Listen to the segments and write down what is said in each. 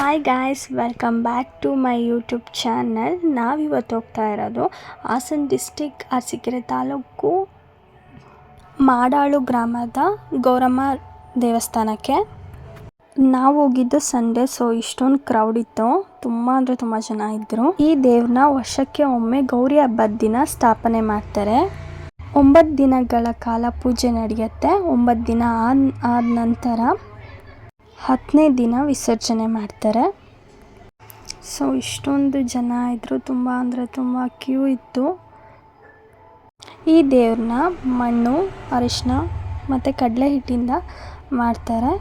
Hi guys welcome back to my YouTube channel ನಾವಿವತ್ತು ಹೋಗ್ತಾ ಇರೋದು ಹಾಸನ ಡಿಸ್ಟಿಕ್ ಅರಸೀಕೆರೆ ತಾಲೂಕು ಮಾಡಾಳು ಗ್ರಾಮದ ಗೌರಮ್ಮ ದೇವಸ್ಥಾನಕ್ಕೆ. ನಾವು ಹೋಗಿದ್ದು ಸಂಡೇ ಸೊ ಇಷ್ಟೊಂದು ಕ್ರೌಡ್ ಇತ್ತು. ತುಂಬ ಅಂದರೆ ತುಂಬ ಜನ ಇದ್ದರು ಈ ದೇವ್ರನ್ನ ವರ್ಷಕ್ಕೆ ಒಮ್ಮೆ ಗೌರಿ ಹಬ್ಬದ ದಿನ ಸ್ಥಾಪನೆ ಮಾಡ್ತಾರೆ. ಒಂಬತ್ತು ದಿನಗಳ ಕಾಲ ಪೂಜೆ ನಡೆಯುತ್ತೆ. ಒಂಬತ್ತು ದಿನ ಆದ ಆದ ನಂತರ ಹತ್ತನೇ ದಿನ ವಿಸರ್ಜನೆ ಮಾಡ್ತಾರೆ. ಸೊ ಇಷ್ಟೊಂದು ಜನ ಇದ್ದರು ತುಂಬ ಅಂದರೆ ತುಂಬ ಕ್ಯೂ ಇತ್ತು. ಈ ದೇವ್ರನ್ನ ಮಣ್ಣು ಅರಿಶಿನ ಮತ್ತು ಕಡಲೆ ಹಿಟ್ಟಿಂದ ಮಾಡ್ತಾರೆ.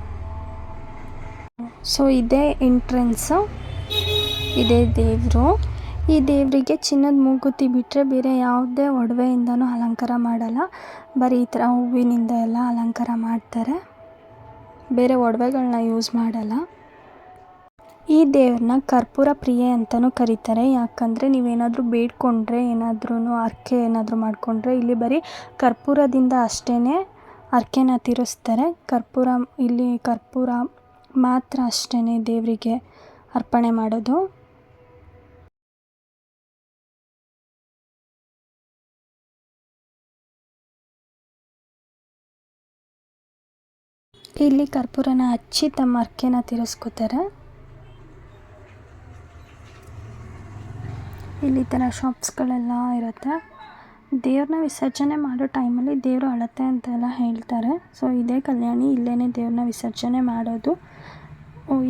ಸೊ ಇದೇ ಎಂಟ್ರೆನ್ಸು ಇದೇ ದೇವರು. ಈ ದೇವರಿಗೆ ಚಿನ್ನದ ಮೂಗುತಿ ಬಿಟ್ಟರೆ ಬೇರೆ ಯಾವುದೇ ಒಡವೆಯಿಂದನೂ ಅಲಂಕಾರ ಮಾಡಲ್ಲ. ಬರೀ ಈ ಥರ ಹೂವಿನಿಂದ ಎಲ್ಲ ಅಲಂಕಾರ ಮಾಡ್ತಾರೆ. ಬೇರೆ ಒಡವೆಗಳನ್ನ ಯೂಸ್ ಮಾಡಲ್ಲ. ಈ ದೇವ್ರನ್ನ ಕರ್ಪೂರ ಪ್ರಿಯೆ ಅಂತಲೂ ಕರೀತಾರೆ. ಯಾಕಂದರೆ ನೀವೇನಾದರೂ ಬೇಡ್ಕೊಂಡ್ರೆ ಏನಾದ್ರೂ ಹರ್ಕೆ ಏನಾದರೂ ಮಾಡಿಕೊಂಡ್ರೆ, ಇಲ್ಲಿ ಬರೀ ಕರ್ಪೂರದಿಂದ ಅಷ್ಟೇ ಹರ್ಕೆನ ತೀರಿಸ್ತಾರೆ. ಕರ್ಪೂರ, ಇಲ್ಲಿ ಕರ್ಪೂರ ಮಾತ್ರ ಅಷ್ಟೇ ದೇವರಿಗೆ ಅರ್ಪಣೆ ಮಾಡೋದು. ಇಲ್ಲಿ ಕರ್ಪೂರನ ಹಚ್ಚಿ ತಮ್ಮ ಅರ್ಕೆನ ತೀರಿಸ್ಕೋತಾರೆ. ಇಲ್ಲಿ ಥರ ಶಾಪ್ಸ್ಗಳೆಲ್ಲ ಇರುತ್ತೆ. ದೇವ್ರನ್ನ ವಿಸರ್ಜನೆ ಮಾಡೋ ಟೈಮಲ್ಲಿ ದೇವರು ಅಳತೆ ಅಂತೆಲ್ಲ ಹೇಳ್ತಾರೆ. ಸೊ ಇದೇ ಕಲ್ಯಾಣಿ ಇಲ್ಲೇ ದೇವ್ರನ್ನ ವಿಸರ್ಜನೆ ಮಾಡೋದು.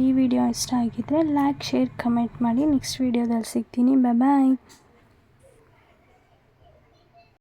ಈ ವಿಡಿಯೋ ಇಷ್ಟ ಆಗಿದ್ದರೆ ಲೈಕ್ ಶೇರ್ ಕಮೆಂಟ್ ಮಾಡಿ. ನೆಕ್ಸ್ಟ್ ವೀಡಿಯೋದಲ್ಲಿ ಸಿಗ್ತೀನಿ. ಬಾಯ್